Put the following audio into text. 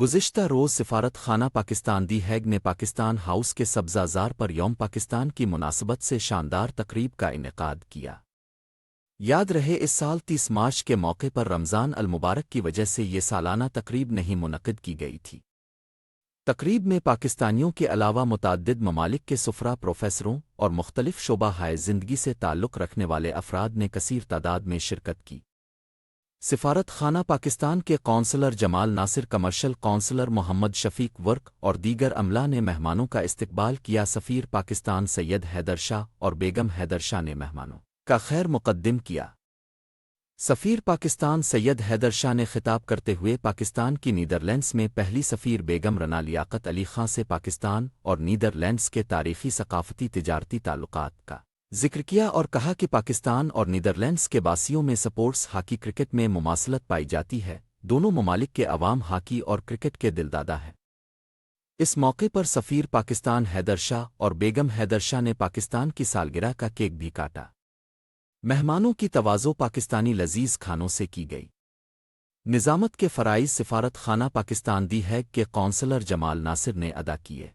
گزشتہ روز سفارت خانہ پاکستان دی ہیگ نے پاکستان ہاؤس کے سبزہ زار پر یوم پاکستان کی مناسبت سے شاندار تقریب کا انعقاد کیا۔ یاد رہے، اس سال تیس مارچ کے موقع پر رمضان المبارک کی وجہ سے یہ سالانہ تقریب نہیں منعقد کی گئی تھی۔ تقریب میں پاکستانیوں کے علاوہ متعدد ممالک کے سفرا پروفیسروں اور مختلف شعبہ ہائے زندگی سے تعلق رکھنے والے افراد نے کثیر تعداد میں شرکت کی۔ سفارت خانہ پاکستان کے counsellor Jamal Nasir, commercial counsellor Muhammad Shafiq Virk اور دیگر عملہ نے مہمانوں کا استقبال کیا۔ سفیر پاکستان سید حیدر شاہ اور بیگم حیدر شاہ نے مہمانوں کا خیر مقدم کیا۔ سفیر پاکستان سید حیدر شاہ نے خطاب کرتے ہوئے پاکستان کی نیدرلینڈس میں پہلی سفیر بیگم رنا لیاقت علی خاں سے پاکستان اور نیدرلینڈس کے تاریخی ثقافتی تجارتی تعلقات کا ذکر کیا اور کہا کہ پاکستان اور نیدرلینڈس کے باسیوں میں سپورٹس ہاکی کرکٹ میں مماثلت پائی جاتی ہے۔ دونوں ممالک کے عوام ہاکی اور کرکٹ کے دلدادہ ہیں۔ اس موقع پر سفیر پاکستان حیدر شاہ اور بیگم حیدر شاہ نے پاکستان کی سالگرہ کا کیک بھی کاٹا۔ مہمانوں کی توازو پاکستانی لذیذ کھانوں سے کی گئی۔ نظامت کے فرائض سفارت خانہ پاکستان دی ہے کہ کونسلر جمال ناصر نے ادا کیے۔